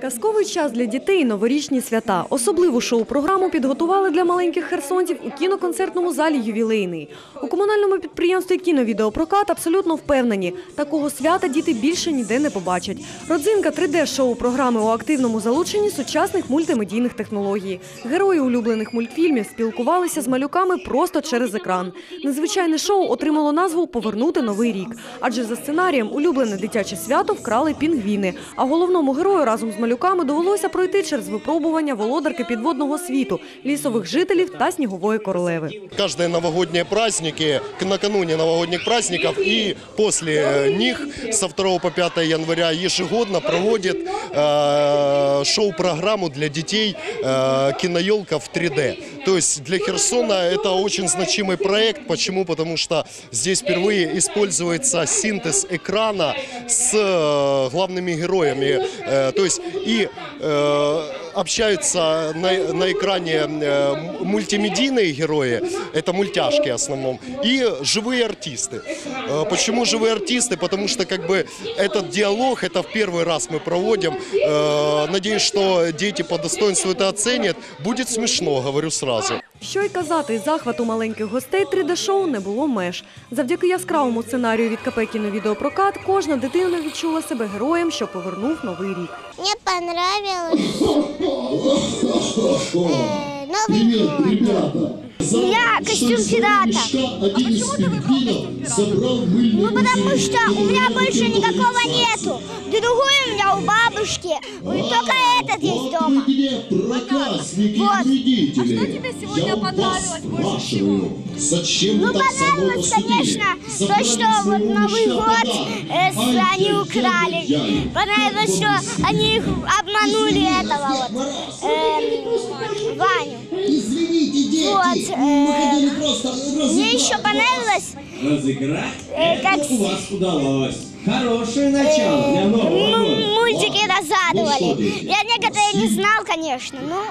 Казковий час для дітей, новорічні свята. Особливу шоу-програму підготували для маленьких херсонців у кіноконцертному залі «Ювілейний». У комунальному підприємстві «Кіновідеопрокат» абсолютно впевнені, такого свята діти більше ніде не побачать. Родзинка 3D-шоу-програми у активному залученні сучасних мультимедійних технологій. Герої улюблених мультфільмів спілкувалися з малюками просто через екран. Незвичайне шоу отримало назву «Повернути новий рік». Адже за сценарієм улюблене дитяче свято вкрали пінгвіни, а головному герою разом з малюками довелося пройти через випробування володарки підводного світу, лісових жителів та снігової королеви. Каждые новогодние праздники, к- накануне новогодних праздников и после э, них со 2 по 5 января ежегодно проводит э, шоу-программу для детей э, «Киноелка в 3D». То есть для Херсона это очень значимый проект. Почему? Потому что здесь впервые используется синтез экрана с э, главными героями. Э, то есть и э, общаются на, на экране э, м- мультимедийные герои, это мультяшки в основном, и живые артисты. Э, Почему живые артисты? Потому что как бы этот диалог, это в первый раз мы проводим. Э, Надеюсь, что дети по достоинству это оценят. Будет смешно, говорю сразу. Що й казати, захвату маленьких гостей 3D-шоу не було меж. Завдяки яскравому сценарію від КП «Кіновідеопрокат» кожна дитина відчула себе героєм, що повернув новий рік. Мне понравилось э, Новый год. Я костюм пирата. Ну, потому что у меня больше никакого нету. Другой у меня у бабушки. И только этот есть дома. Вот. А что тебе сегодня понравилось больше всего? Зачем Ну, понравилось, конечно, то, что вот Новый год э, они украли. Понравилось, что они их обманули этого вот, эм, Ваню. Извините, дети, Вот, э, просто Мне еще понравилось, Разыграть? э, как У вас удалось. Хорошее начало для Нового м- года. мультики Ну, что разгадывали. ты? Я некоторые не знал, конечно, но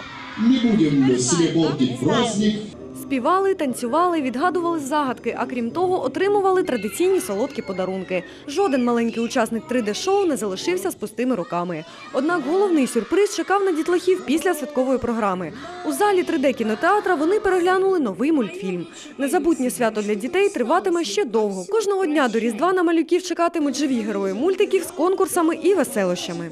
Не будем себе портить праздник. Співали, танцювали, відгадували загадки, а крім того, отримували традиційні солодкі подарунки. Жоден маленький учасник 3D-шоу не залишився з пустими руками. Однак головний сюрприз чекав на дітлахів після святкової програми. У залі 3D-кінотеатра вони переглянули новий мультфільм. Незабутнє свято для дітей триватиме ще довго. Кожного дня до Різдва на малюків чекатимуть живі герої мультиків з конкурсами і веселощами.